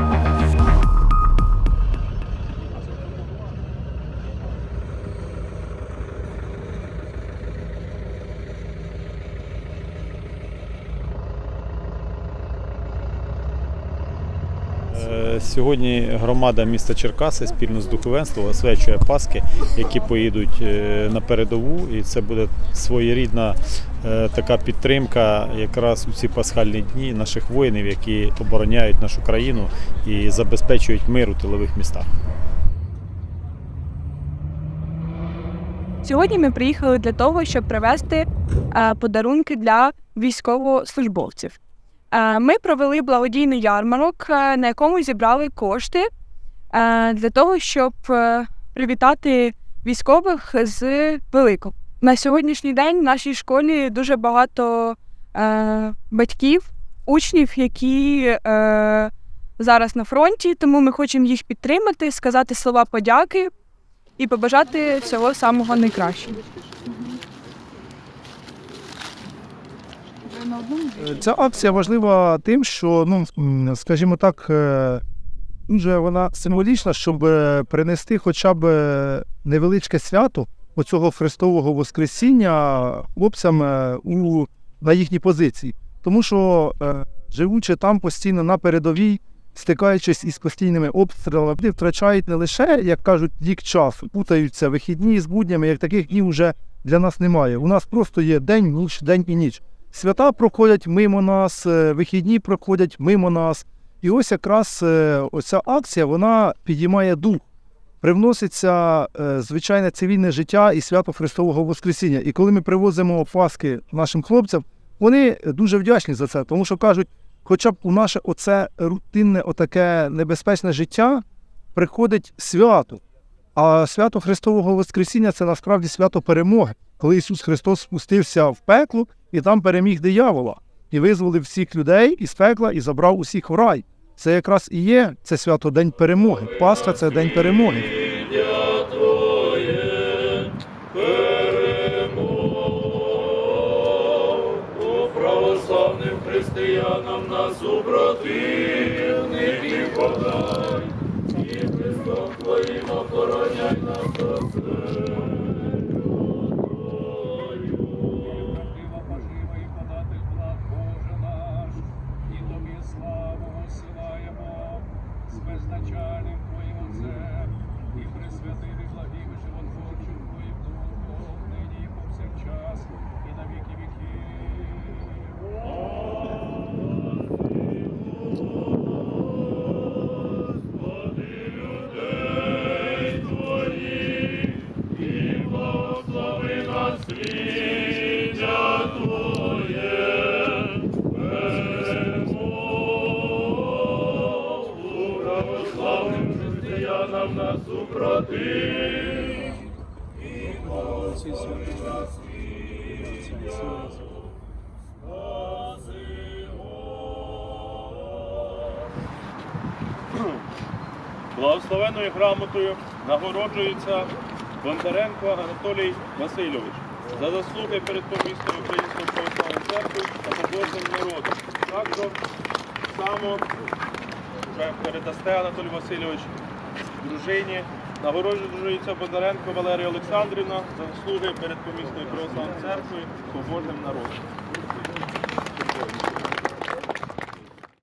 Thank you. Сьогодні громада міста Черкаси спільно з духовенством освячує Паски, які поїдуть е, на передову, і це буде своєрідна е, така підтримка якраз у ці пасхальні дні наших воїнів, які обороняють нашу країну і забезпечують мир у тилових містах. Сьогодні ми приїхали для того, щоб привезти е, подарунки для військовослужбовців. Е, Ми провели благодійний ярмарок, е, на якому зібрали кошти е, для того, щоб привітати військових з Великом. На сьогоднішній день в нашій школі дуже багато батьків, учнів, які зараз на фронті, тому ми хочемо їх підтримати, сказати слова подяки і побажати всього самого найкращого. Ця акція важлива тим, що, ну, скажімо так, е, дуже вона символічна, щоб е, принести хоча б е, невеличке свято оцього Христового Воскресіння хлопцям е, у, на їхній позиції. Тому що, е, живучи там постійно на передовій, стикаючись із постійними обстрілами, вони втрачають не лише, як кажуть, рік часу, путаються вихідні з буднями, як таких днів вже для нас немає. У нас просто є день, ніч, день і ніч. Свята проходять мимо нас, е, вихідні проходять мимо нас. І ось якраз е, оця акція вона підіймає дух, привноситься е, звичайне цивільне життя і свято Христового Воскресіння. І коли ми привозимо Паски нашим хлопцям, вони дуже вдячні за це, тому що кажуть, хоча б у наше оце рутинне, отаке небезпечне життя приходить свято. А свято Христового Воскресіння це насправді свято перемоги, коли Ісус Христос спустився в пекло і там переміг диявола, і визволив всіх людей із пекла і забрав усіх в рай. Це якраз і є це свято День перемоги. Пасха це день перемоги. православним християнам на супротивних і подай, Христом Твоїм охороняй нас до благослови нас свіття Твоє, перемогу православним християнам на супротив. Благословенною грамотою нагороджується Бондаренко Анатолій Васильович за заслуги перед помісною Українською православної церкви та побожним народом. Також само вже передасте Анатолій Васильович дружині. Нагороджується Бондаренко Валерія Олександрівна за заслуги перед помісною православною церквою побожним народом.